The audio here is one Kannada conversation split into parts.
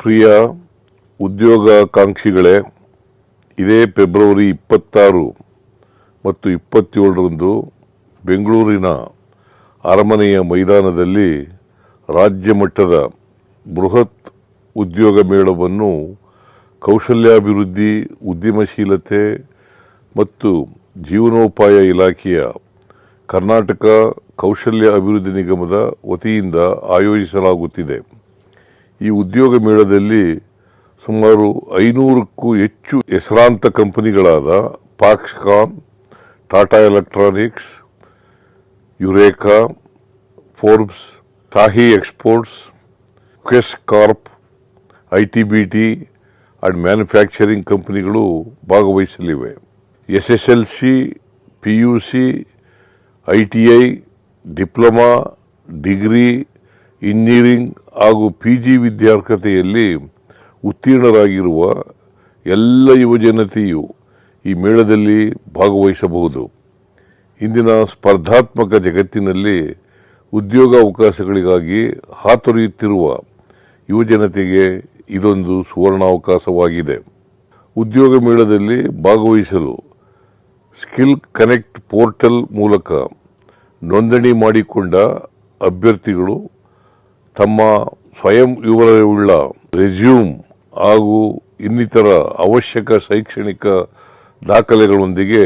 ಪ್ರಿಯ ಉದ್ಯೋಗಾಕಾಂಕ್ಷಿಗಳೇ ಇದೇ ಫೆಬ್ರವರಿ ಇಪ್ಪತ್ತಾರು ಮತ್ತು ಇಪ್ಪತ್ತೇಳರಂದು ಬೆಂಗಳೂರಿನ ಅರಮನೆಯ ಮೈದಾನದಲ್ಲಿ ರಾಜ್ಯ ಮಟ್ಟದ ಬೃಹತ್ ಉದ್ಯೋಗ ಮೇಳವನ್ನು ಕೌಶಲ್ಯಾಭಿವೃದ್ಧಿ, ಉದ್ಯಮಶೀಲತೆ ಮತ್ತು ಜೀವನೋಪಾಯ ಇಲಾಖೆಯ ಕರ್ನಾಟಕ ಕೌಶಲ್ಯ ಅಭಿವೃದ್ಧಿ ನಿಗಮದ ವತಿಯಿಂದ ಆಯೋಜಿಸಲಾಗುತ್ತಿದೆ. ಈ ಉದ್ಯೋಗ ಮೇಳದಲ್ಲಿ ಸುಮಾರು ಐನೂರಕ್ಕೂ ಹೆಚ್ಚು ಹೆಸರಾಂತ ಕಂಪನಿಗಳಾದ Foxconn, Tata electronics, Eureka, Forbes, ತಾಹಿ exports, Quess Corp, I T B T and manufacturing ಕಂಪನಿಗಳು ಭಾಗವಹಿಸಲಿವೆ. S S L C, P U C, I T I, diploma, degree engineering ಹಾಗೂ ಪಿ ಜಿ ವಿದ್ಯಾರ್ಹತೆಯಲ್ಲಿ ಉತ್ತೀರ್ಣರಾಗಿರುವ ಎಲ್ಲ ಯುವಜನತೆಯು ಈ ಮೇಳದಲ್ಲಿ ಭಾಗವಹಿಸಬಹುದು. ಇಂದಿನ ಸ್ಪರ್ಧಾತ್ಮಕ ಜಗತ್ತಿನಲ್ಲಿ ಉದ್ಯೋಗಾವಕಾಶಗಳಿಗಾಗಿ ಹಾತೊರೆಯುತ್ತಿರುವ ಯುವಜನತೆಗೆ ಇದೊಂದು ಸುವರ್ಣಾವಕಾಶವಾಗಿದೆ. ಉದ್ಯೋಗ ಮೇಳದಲ್ಲಿ ಭಾಗವಹಿಸಲು ಸ್ಕಿಲ್ ಕನೆಕ್ಟ್ ಪೋರ್ಟಲ್ ಮೂಲಕ ನೋಂದಣಿ ಮಾಡಿಕೊಂಡ ಅಭ್ಯರ್ಥಿಗಳು ತಮ್ಮ ಸ್ವಯಂ ವಿವರವುಳ್ಳ ರೆಸ್ಯೂಮ್ ಹಾಗೂ ಇನ್ನಿತರ ಅವಶ್ಯಕ ಶೈಕ್ಷಣಿಕ ದಾಖಲೆಗಳೊಂದಿಗೆ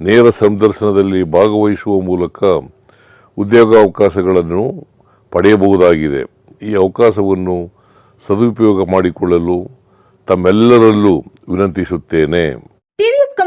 ನೇರ ಸಂದರ್ಶನದಲ್ಲಿ ಭಾಗವಹಿಸುವ ಮೂಲಕ ಉದ್ಯೋಗಾವಕಾಶಗಳನ್ನು ಪಡೆಯಬಹುದಾಗಿದೆ. ಈ ಅವಕಾಶವನ್ನು ಸದುಪಯೋಗ ಮಾಡಿಕೊಳ್ಳಲು ತಮ್ಮೆಲ್ಲರಲ್ಲೂ ವಿನಂತಿಸುತ್ತೇನೆ.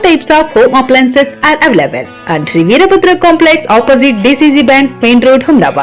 types of home appliances are available at Sri Veerabhadra Complex opposite DCC Bank, Main Road, Humdabad.